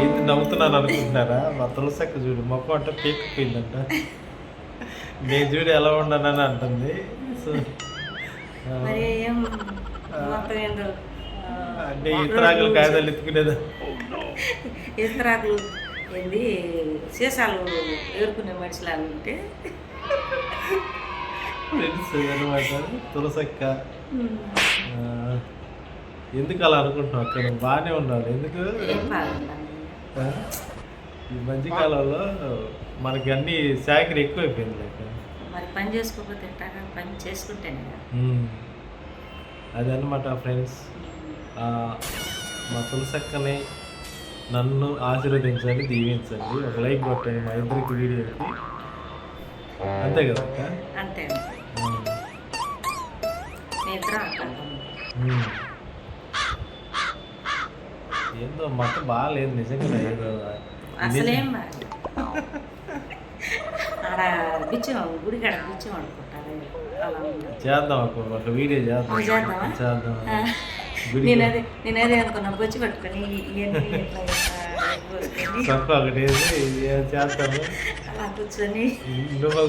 ఏంది నవ్వుతున్నాను అనుకుంటున్నారా? మా తులసక్క చూడు మొక్క అంటే పీక్కిపోయిందంట నేను చూడు ఎలా ఉండనని అంటుంది. సో అంటే ఇతరాకులు కాయదాలు ఎత్తుకునేదా? ఇతరాకులు ఏంది? సీసాలు ఏరుకునే మనిషిలాగా ఉంటే. ఫ్రెండ్స్ అనమాట తులసక్క. ఎందుకు అలా అనుకుంటున్నావు అక్కడ నువ్వు బాగానే ఉన్నావు ఎందుకు? ఈ మధ్యకాలంలో మనకి అన్ని శాఖలు ఎక్కువైపోయింది లేక. మరి పని చేసుకోకపోతే ఎట్టాగా? పని చేసుకుంటేనే. అదనమాట ఫ్రెండ్స్. మా తులసక్కని నన్ను ఆశీర్వదించండి దీవించండి. ఒక లైక్ కొట్టండి మా ఇద్దరికి వీడియోకి. అంతే కదా? అంతే ఉమ్. మీ ఇద్దరం అక్కడ ఉమ్. ఏందో మొత్తం బాగాలేదు నిజంగా అసలేం బాగా ఆడ బిచ్చం గుడికాడ బిచ్చం అనుకుంటారు. అలా ఉంది చేద్దాం ఒక ఒక వీడియో చేద్దాం? చేద్దాం. నేను అదే అదే పట్టుకొని ఒకటి అలా కూర్చొని. నువ్వు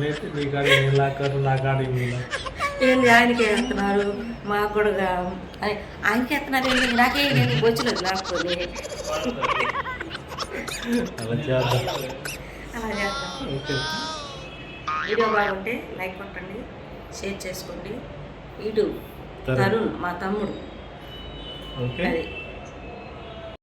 నేను నీ కాడ నా కాడ ఏంది ఆయనకి వేస్తున్నారు మాకు కూడా అయ్ ఆయనకి వేస్తున్నారు ఏంది? నాకే నేను బొచ్చులో లాక్కొని అలా చేద్దాం. వీడియో బాగుంటే లైక్ కొట్టండి షేర్ చేసుకోండి. ఇటు తరుణ్. మా తమ్ముడు. ఓకే. అది.